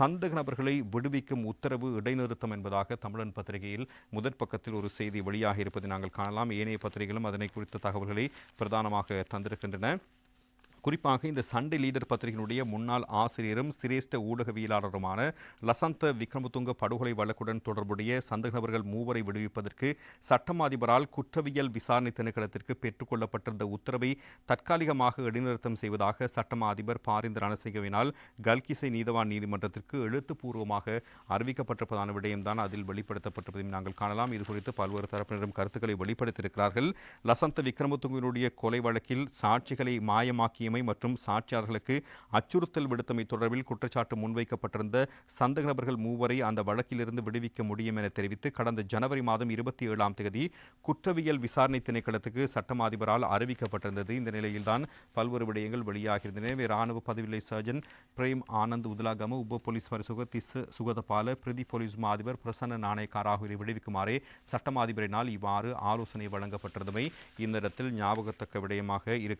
சந்தக நபர்களை விடுவிக்கும் உத்தரவு இடைநிறுத்தம் என்பதாக தமிழன் பத்திரிகையில் முதற் பக்கத்தில் ஒரு செய்தி வெளியாக இருப்பதை நாங்கள் காணலாம். ஏனைய பத்திரிகைகளும் அதனை குறித்த தகவல்களை பிரதானமாக தந்திருக்கின்றன. குறிப்பாக இந்த சண்டே லீடர் பத்திரிகையினுடைய முன்னாள் ஆசிரியரும் சிரேஷ்ட ஊடகவியலாளருமான லசந்த விக்ரமதுங்க படுகொலை வழக்குடன் தொடர்புடைய சந்தேக நபர்கள் மூவரை விடுவிப்பதற்கு சட்டம் அதிபரால் குற்றவியல் விசாரணை திணைக்களத்திற்கு பெற்றுக்கொள்ளப்பட்டிருந்த உத்தரவை தற்காலிகமாக இடைநிறுத்தம் செய்வதாக சட்டமாதிபர் பாரிந்த ரணசிங்கவினால் கல்கிசை நீதவான் நீதிமன்றத்திற்கு எழுத்துப்பூர்வமாக அறிவிக்கப்பட்டிருப்பதான விடயம்தான் அதில் வெளிப்படுத்தப்பட்டிருப்பதையும் நாங்கள் காணலாம். இது குறித்து பல்வேறு தரப்பினரும் கருத்துக்களை வெளிப்படுத்தியிருக்கிறார்கள். லசந்த விக்ரமதுங்கனுடைய கொலை வழக்கில் சாட்சிகளை மாயமாக்கிய முன்வைத்தமை மற்றும் சாட்சியாளர்களுக்கு அச்சுறுத்தல் விடுத்தமை தொடர்பில் குற்றச்சாட்டு முன்வைக்கப்பட்டிருந்த சந்தக நபர்கள் மூவரை அந்த வழக்கிலிருந்து விடுவிக்க முடியும் என தெரிவித்து கடந்த ஜனவரி மாதம் இருபத்தி ஏழாம் தேதி குற்றவியல் விசாரணை திணைக்களத்துக்கு சட்டம் அதிபரால் அறிவிக்கப்பட்டிருந்தது. இந்த நிலையில்தான் பல்வேறு விடயங்கள் வெளியாகியிருந்தன. ராணுவ பதவியிலை சர்ஜன் பிரேம் ஆனந்த் உதலாகம உப போலீஸ் பரிசுக திஸ் சுகதபால பிரதி போலீஸ் அதிபர் பிரசன்ன நாணயக்கார் ஆகியோரை விடுவிக்குமாறே சட்டம் அதிபரினால் இவ்வாறு ஆலோசனை வழங்கப்பட்டிருந்தமை இந்த இடத்தில் ஞாபகத்தக்க விடயமாக இருக்கிறது.